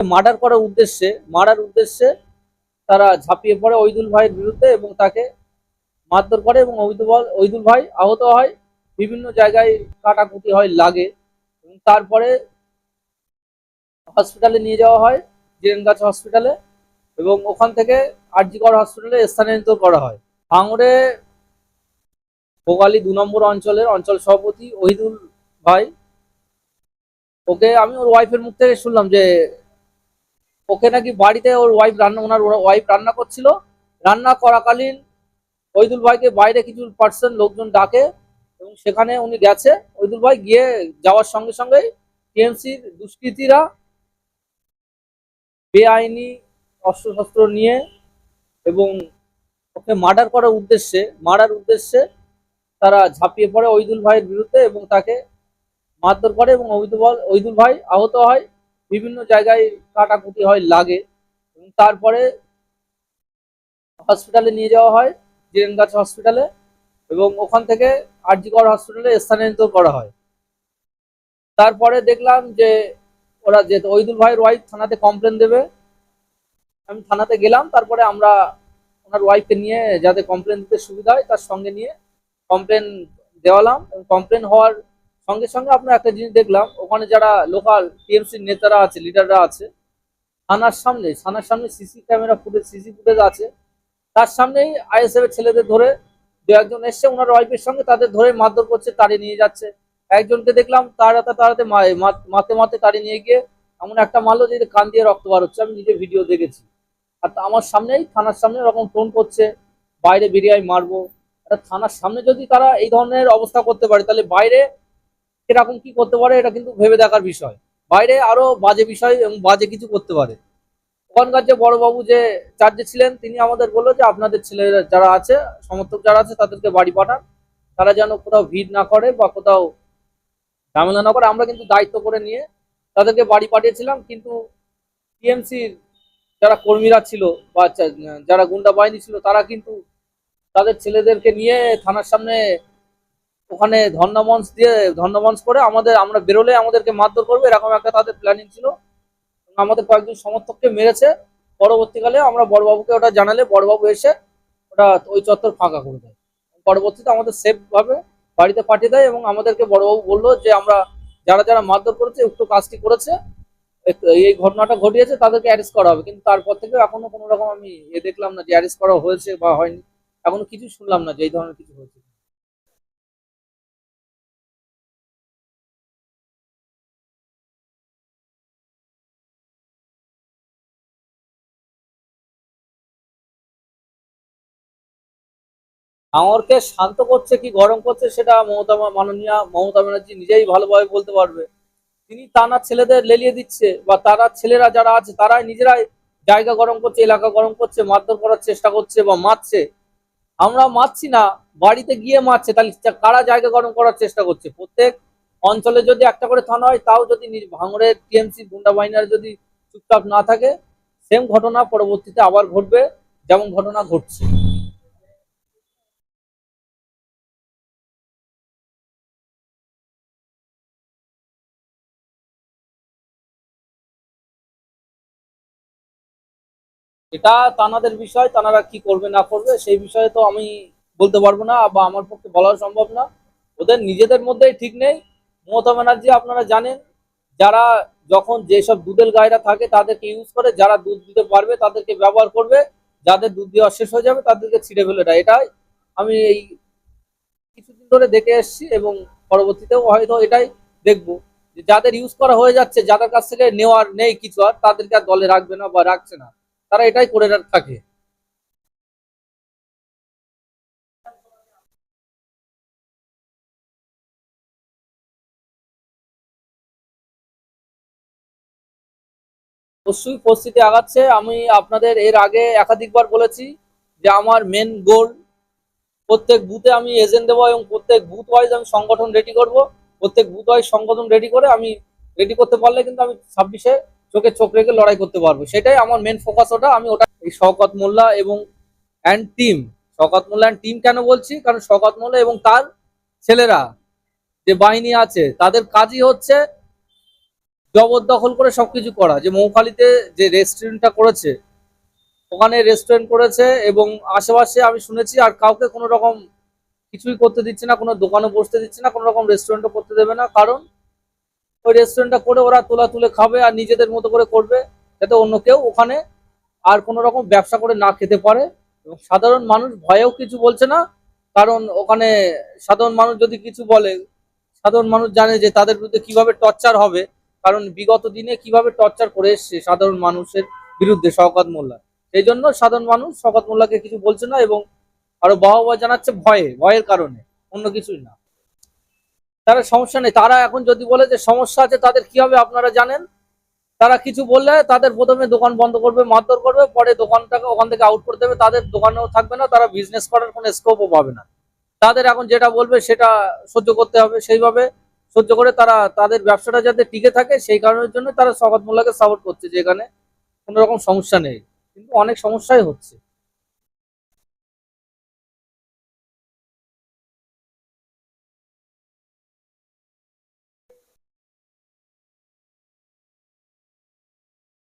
Murder করার উদ্দেশ্যে মারার উদ্দেশ্যে তারা ঝাঁপিয়ে পড়ে ওইদুল ভাইয়ের বিরুদ্ধে এবং তাকে মারধর করে এবং ওইদুল ভাই- আহত হয়। বিভিন্ন জায়গায় কাটাকুটি হয়, লাগে। এবং তারপরে হসপিটালে নিয়ে যাওয়া হয় জিরেনগাছ হসপিটালে এবং ওখান থেকে আরজিকর হসপিটালে স্থানান্তর করা হয়। ভাঙড়ে ভোগালী দু নম্বর অঞ্চলের অঞ্চল সভাপতি ওহিদুল ভাই, ওকে আমি ওর ওয়াইফের মুখ থেকে শুনলাম যে ওকে নাকি বাড়িতে ওর ওয়াইফ রান্না ওনার ওয়াইফ রান্না করছিল। রান্না করাকালীন ওইদুল ভাইকে বাইরে কিছু পার্সন লোকজন ডাকে এবং সেখানে উনি গেছে। ওইদুল ভাই গিয়ে যাওয়ার সঙ্গে সঙ্গেই টিএমসির দুষ্কৃতীরা বেআইনি অস্ত্রশস্ত্র নিয়ে এবং ওকে মার্ডার করার উদ্দেশ্যে মারার উদ্দেশ্যে তারা ঝাঁপিয়ে পড়ে ওইদুল ভাইয়ের বিরুদ্ধে এবং তাকে মারধর করে এবং ওইদুল ওইদুল ভাই আহত হয়। বিভিন্ন জায়গায় কাটাকুটি হয়, লাগে। এবং তারপরে হসপিটালে নিয়ে যাওয়া হয় জিরেনগাছ হসপিটালে এবং ওখান থেকে আরজিকর হসপিটালে স্থানান্তর করা হয়। তারপরে দেখলাম যে ওরা যে ওইদুল ভাইয়ের ওয়াইফ থানাতে কমপ্লেন দেবে। আমি থানাতে গেলাম, তারপরে আমরা ওনার ওয়াইফকে নিয়ে যাতে কমপ্লেন দিতে সুবিধা হয়, তার সঙ্গে নিয়ে কমপ্লেন দেওয়ালাম। এবং কমপ্লেন হওয়ার সঙ্গে সঙ্গে আপনার একটা জিনিস দেখলাম, ওখানে যারা লোকাল টিএমসির নেতারা আছে লিডাররা আছে, থানার সামনে থানার সামনে CC camera footage CC footage আছে। তার সামনেই আইএসএফ এর ছেলেদের ধরে দু একজন এসছে, ওনার ওয়াইফের সঙ্গে তাদের ধরে মারধর করছে তাড়িয়ে নিয়ে যাচ্ছে। একজনকে দেখলাম তাড়াতে তাড়াতে মাতে মাতে তাড়িয়ে নিয়ে গিয়ে এমন একটা মারলো যে কান দিয়ে রক্ত বার হচ্ছে, আমি নিজে ভিডিও দেখেছি। আর আমার সামনেই, থানার সামনে এরকম ফোন করছে, বাইরে বেরিয়ে মারবো। থানার সামনে যদি তারা এই ধরনের অবস্থা করতে পারে, তাহলে বাইরে কীরকম কি করতে পারে, এটা কিন্তু ভেবে দেখার বিষয়। বাইরে আরও বাজে বিষয় এবং বাজে কিছু করতে পারে। ওখানকার যে বড়বাবু যে চার্জে ছিলেন, তিনি আমাদের বলল যে আপনাদের ছেলেরা যারা আছে, সমর্থক যারা আছে, তাদেরকে বাড়ি পাঠান। তারা যেন কোথাও ভিড় না করে বা কোথাও ঝামেলা না করে। আমরা কিন্তু দায়িত্ব করে নিয়ে তাদেরকে বাড়ি পাঠিয়েছিলাম, কিন্তু টিএমসির যারা কর্মীরা ছিল বা যারা গুন্ডা বাহিনী ছিল, তারা কিন্তু তাদের ছেলেদেরকে নিয়ে থানার সামনে ওখানে ধর্ণামঞ্চ দিয়ে ধর্ণামঞ্চ করে আমাদের, আমরা বেরোলে আমাদেরকে মারধর করবে, এরকম একটা তাদের প্ল্যানিং ছিল। আমাদের কয়েকজন সমর্থককে মেরেছে। পরবর্তীকালে আমরা বড়বাবুকে ওটা জানালে, বড়বাবু এসে ওটা ওই চত্বর ফাঁকা করে দেয়। পরবর্তীতে আমাদের সেফ ভাবে বাড়িতে পাঠিয়ে দেয় এবং আমাদেরকে বড়বাবু বলল যে, আমরা যারা যারা মারধর করেছে উক্ত কাজটি করেছে এই ঘটনাটা ঘটিয়েছে, তাদেরকে অ্যারেস্ট করা হবে। কিন্তু তারপর থেকে এখনও কোনো রকম আমি এ দেখলাম না যে অ্যারেস্ট করা হয়েছে বা হয়নি। এখনও কিছু শুনলাম না যে এই ধরনের কিছু হয়েছে। আমাকে শান্ত করছে কি গরম করছে সেটা মমতা মাননীয়া মমতা ব্যানার্জি নিজেই ভালোভাবে বলতে পারবে। তিনি তানার ছেলেদের লেলিয়ে দিচ্ছে বা তারা ছেলেরা যারা আছে তারাই নিজেরাই জায়গা গরম করছে, এলাকা গরম করছে, মারধর করার চেষ্টা করছে বা মারছে। আমরা মারছি না, বাড়িতে গিয়ে মারছে, তাহলে কারা জায়গা গরম করার চেষ্টা করছে? প্রত্যেক অঞ্চলে যদি একটা করে থানা হয়, তাও যদি ভাঙড়ের টিএমসি, গুন্ডা বাহিনীর যদি চুপচাপ না থাকে সেম ঘটনা পরবর্তীতে আবার ঘটবে, যেমন ঘটনা ঘটছে। এটা তানাদের বিষয়, তানারা কি করবে, না করবে, সেই বিষয়ে তো আমি বলতে পারব না বা আমার পক্ষে বলাও সম্ভব না। ওদের নিজেদের মধ্যেই ঠিক নেই। মমতা ব্যানার্জি, আপনারা জানেন, যারা যখন যেসব দুধের গায়েরা থাকে, তাদেরকে ইউজ করে, যারা দুধ দিতে পারবে, তাদেরকে ব্যবহার করবে। যাদের দুধ দেওয়া শেষ হয়ে যাবে, তাদেরকে ছিঁড়ে ফেলে দেয়। এটাই আমি এই কিছুদিন ধরে দেখে এসেছি এবং পরবর্তীতেও হয়তো এটাই দেখব। যাদের ইউজ করা হয়ে যাচ্ছে, যাদের কাছ থেকে নেওয়ার নেই কিছু আর, তাদেরকে আর দলে রাখবে না বা রাখছে না। তারা এটাই করে থাকে। অবশ্যই পরিস্থিতি আগাচ্ছে। আমি আপনাদের এর আগে একাধিকবার বলেছি যে আমার মেন গোল প্রত্যেক বুথে আমি এজেন্ট দেবো এবং প্রত্যেক বুথ ওয়াইজ আমি সংগঠন রেডি করব। প্রত্যেক বুথ ওয়াইজ সংগঠন রেডি করে আমি রেডি করতে পারলে কিন্তু আমি ছাব্বিশে চোখে চোখ রেখে লড়াই করতে পারব। সেটাই আমার মেন ফোকাস ওটা। আমি ওটা এই শওকত মোল্লা এবং and team Shaukat Molla and team কেন বলছি? কারণ শওকত মোল্লা এবং তার ছেলেরা যে বাহিনী আছে, তাদের কাজই হচ্ছে জবরদখল করে সবকিছু করা। যে মৌখালিতে যে রেস্টুরেন্টটা করেছে, ওখানে রেস্টুরেন্ট করেছে এবং আশেপাশে আমি শুনেছি, আর কাউকে কোনো রকম কিছুই করতে দিচ্ছে না, কোনো দোকানে বসতে দিচ্ছে না, কোনো রকম রেস্টুরেন্টও করতে দেবে না। কারণ ওই রেস্টুরেন্টটা করে ওরা তোলা তুলে খাবে আর নিজেদের মতো করে করবে, যাতে অন্য কেউ ওখানে আর কোনো রকম ব্যবসা করে না খেতে পারে। এবং সাধারণ মানুষ ভয়েও কিছু বলছে না, কারণ ওখানে সাধারণ মানুষ যদি কিছু বলে, সাধারণ মানুষ জানে যে তাদের বিরুদ্ধে কীভাবে টর্চার হবে, কারণ বিগত দিনে কীভাবে টর্চার করে এসছে সাধারণ মানুষের বিরুদ্ধে শওকত মোল্লা। সেই জন্য সাধারণ মানুষ শওকত মোল্লাকে কিছু বলছে না এবং আরও বাহবা জানাচ্ছে ভয়ে, ভয়ের কারণে, অন্য কিছুই না। তারা সমস্যা নেই। তারা এখন যদি বলে যে সমস্যা আছে, তাদের কি হবে আপনারা জানেন? তারা কিছু বললে তাদের প্রথমে দোকান বন্ধ করবে, মারধর করবে, পরে দোকানটাকে ওখান থেকে আউট করে দেবে। তাদের দোকানেও থাকবে না, তারা বিজনেস করার কোনো স্কোপও পাবে না। তাদের এখন যেটা বলবে সেটা সহ্য করতে হবে। সেইভাবে সহ্য করে তারা, তাদের ব্যবসাটা যাতে টিকে থাকে, সেই কারণের জন্য তারা শওকত মোল্লাকে সাপোর্ট করছে যে এখানে কোনো রকম সমস্যা নেই। কিন্তু অনেক সমস্যাই হচ্ছে।